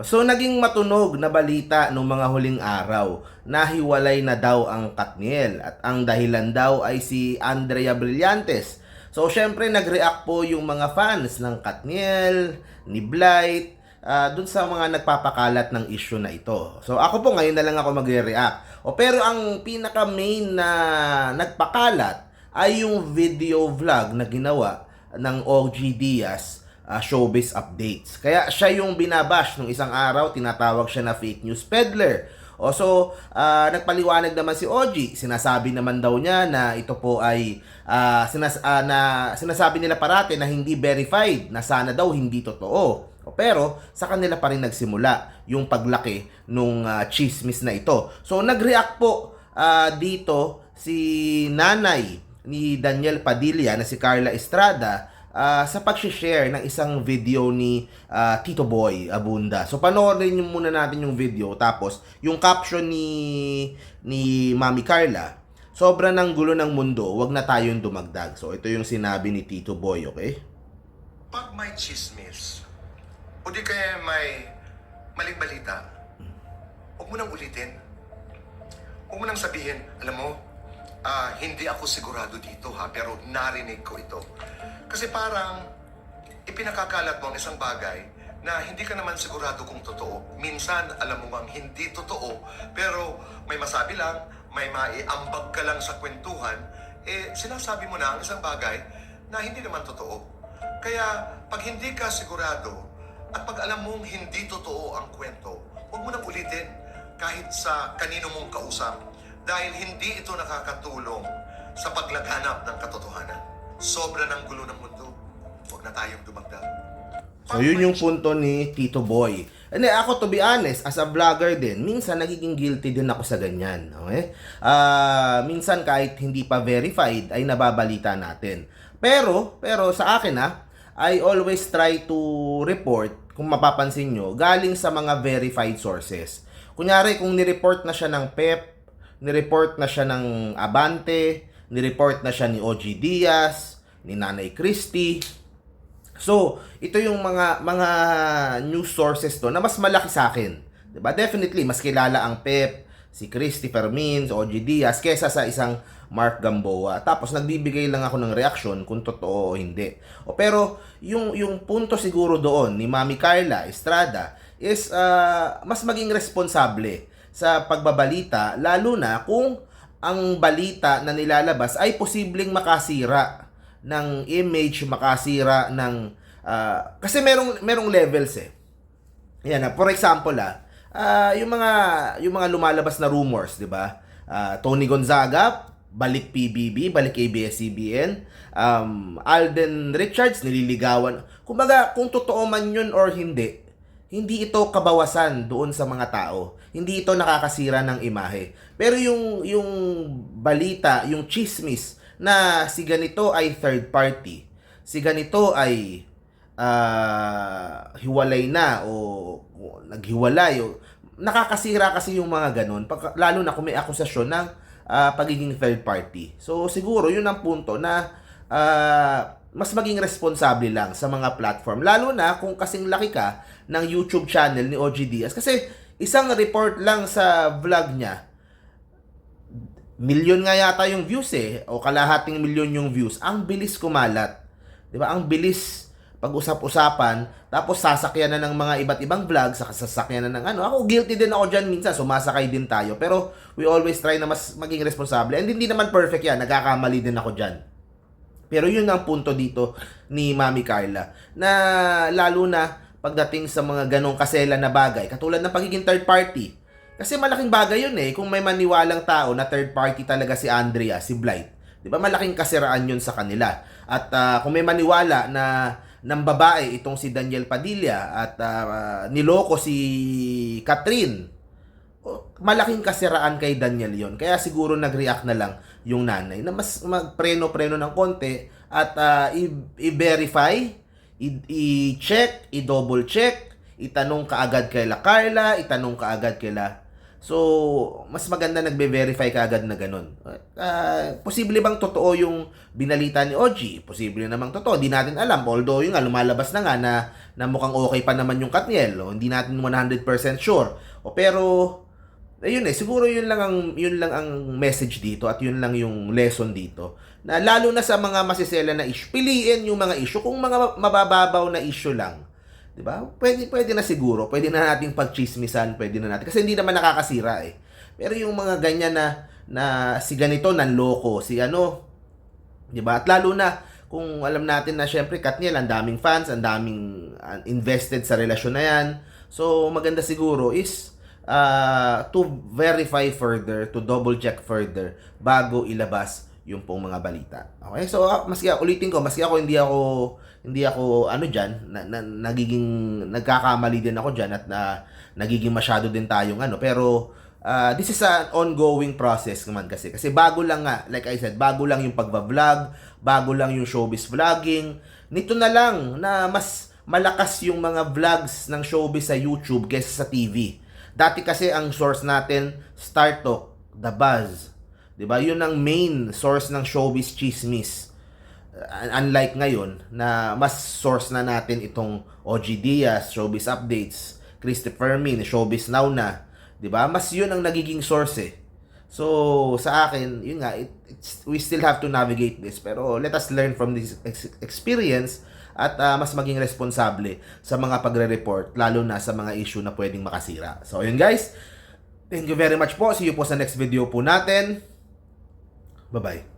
So naging matunog na balita noong mga huling araw na hiwalay na daw ang Katniel at ang dahilan daw ay si Andrea Brillantes. So syempre nag-react po yung mga fans ng Katniel, ni Blight, ah, dun sa mga nagpapakalat ng issue na ito. So ako po ngayon na lang ako magre-react. O pero ang pinaka main na nagpakalat ay yung video vlog na ginawa ng OG Diaz uh, showbiz updates. Kaya siya yung binabash nung isang araw, tinatawag siya na fake news peddler. O so, ah, nagpaliwanag naman si OG, sinasabi naman daw niya na ito po ay ah, sinas ah, na sinasabi nila parati na hindi verified, na sana daw hindi totoo. Pero sa kanila pa rin nagsimula yung paglaki nung ah, chismis na ito. So nag-react po ah, dito si nanay ni Daniel Padilla na si Carla Estrada ah, sa pag-share ng isang video ni ah, Tito Boy Abunda. So panoorin niyo muna natin yung video tapos yung caption ni ni Mami Carla, sobra ng gulo ng mundo, wag na tayong dumagdag. So ito yung sinabi ni Tito Boy, okay? Pag may chismis, o di kaya may maling balita, huwag mo nang ulitin. Huwag mo nang sabihin, alam mo, ah, hindi ako sigurado dito ha, pero narinig ko ito. Kasi parang ipinakakalat mo ang isang bagay na hindi ka naman sigurado kung totoo. Minsan, alam mo bang hindi totoo, pero may masabi lang, may maiambag ka lang sa kwentuhan, eh sinasabi mo na ang isang bagay na hindi naman totoo. Kaya pag hindi ka sigurado at pag alam mong hindi totoo ang kwento, huwag mo nang ulitin kahit sa kanino mong kausap dahil hindi ito nakakatulong sa paglaganap ng katotohanan. Sobra ng gulo ng mundo. Huwag na tayong dumagdag. So yun yung punto ni Tito Boy. Hindi, ako to be honest, as a vlogger din, minsan nagiging guilty din ako sa ganyan. Okay? Ah, minsan kahit hindi pa verified, ay nababalita natin. Pero, pero sa akin ah, I always try to report, kung mapapansin nyo, galing sa mga verified sources. Kunyari, kung nireport na siya ng PEP, nireport na siya ng Abante, nireport na siya ni OG Diaz, ni Nanay Christie, So, ito yung mga mga news sources to na mas malaki sa akin. 'Di ba? Definitely mas kilala ang Pep, si Christopher Mins, OG Diaz kaysa sa isang Mark Gamboa. Tapos nagbibigay lang ako ng reaction kung totoo o hindi. O pero yung yung punto siguro doon ni Mami Carla Estrada is ah, mas maging responsable sa pagbabalita lalo na kung ang balita na nilalabas ay posibleng makasira ng image, makasira ng ah, kasi merong merong levels eh. Yan na, for example ah, ah, yung mga yung mga lumalabas na rumors, 'di ba? Ah, Tony Gonzaga, balik PBB, balik ABS-CBN, um, Alden Richards nililigawan. Kumbaga, kung totoo man 'yun or hindi, hindi ito kabawasan doon sa mga tao. Hindi ito nakakasira ng imahe. Pero yung yung balita, yung chismis na si ganito ay third party, si ganito ay ah, hiwalay na o, o naghiwalay o nakakasira kasi yung mga ganun pag, lalo na kung may akusasyon ng ah, pagiging third party. So siguro yun ang punto na ah, mas maging responsable lang sa mga platform. Lalo na kung kasing laki ka ng YouTube channel ni OG Diaz. Kasi isang report lang sa vlog niya, milyon nga yata yung views eh, o kalahating milyon yung views. Ang bilis kumalat. 'Di ba? Ang bilis pag-usap-usapan, tapos sasakyan na ng mga iba't ibang vlog, sa sasakyan na ng ano. Ako guilty din ako diyan minsan, sumasakay din tayo. Pero we always try na mas maging responsable. And hindi naman perfect yan, nagkakamali din ako diyan. Pero yun ang punto dito ni Mami Carla na lalo na pagdating sa mga ganong kasela na bagay, katulad ng pagiging third party. Kasi malaking bagay yun eh, kung may maniwalang tao na third party talaga si Andrea, si Blight. 'Di ba? Malaking kasiraan yun sa kanila. At ah, kung may maniwala na ng babae itong si Daniel Padilla at ah, niloko si Catherine, malaking kasiraan kay Daniel yon. Kaya siguro nag-react na lang yung nanay na mas magpreno-preno ng konti at i- i-verify, i-check, i-double check, itanong kaagad kay La Carla, itanong kaagad kay La So, mas maganda nagbe-verify ka agad na ganun. Ah, posible bang totoo yung binalita ni OG? Posible namang totoo. Hindi natin alam. Although, yung nga, lumalabas na nga na, na mukhang okay pa naman yung Katniel. Hindi natin 100% sure. O, pero, ayun eh, siguro yun lang ang yun lang ang message dito at yun lang yung lesson dito. Na lalo na sa mga masisela na issue, piliin yung mga issue kung mga mabababaw na issue lang. 'Di ba? Pwede pwede na siguro, pwede na nating pagchismisan, pwede na natin kasi hindi naman nakakasira eh. Pero yung mga ganyan na na si ganito nanloko, si ano, 'di ba? At lalo na kung alam natin na syempre Katniel, ang daming fans, ang daming uh, invested sa relasyon na 'yan. So maganda siguro is uh, to verify further, to double check further bago ilabas yung pong mga balita. Okay? So uh, maski ulitin ko, maski ako hindi ako hindi ako ano diyan, na, na, nagiging nagkakamali din ako diyan at na nagiging masyado din tayong ano, pero uh, this is an ongoing process naman kasi. Kasi bago lang nga, like I said, bago lang yung pagba-vlog, bago lang yung showbiz vlogging. Nito na lang na mas malakas yung mga vlogs ng showbiz sa YouTube kaysa sa TV. Dati kasi ang source natin, Star Talk, The Buzz. 'Di ba? 'Yun ang main source ng showbiz chismis. Uh, unlike ngayon na mas source na natin itong OG Diaz, Showbiz Updates, Christopher Min, Showbiz Now na, 'di ba? Mas 'yun ang nagiging source eh. So, sa akin, yun nga, it, it's, we still have to navigate this. Pero let us learn from this ex- experience at ah, mas maging responsable sa mga pagre-report, lalo na sa mga issue na pwedeng makasira. So, yun guys. Thank you very much po. See you po sa next video po natin. Bye-bye.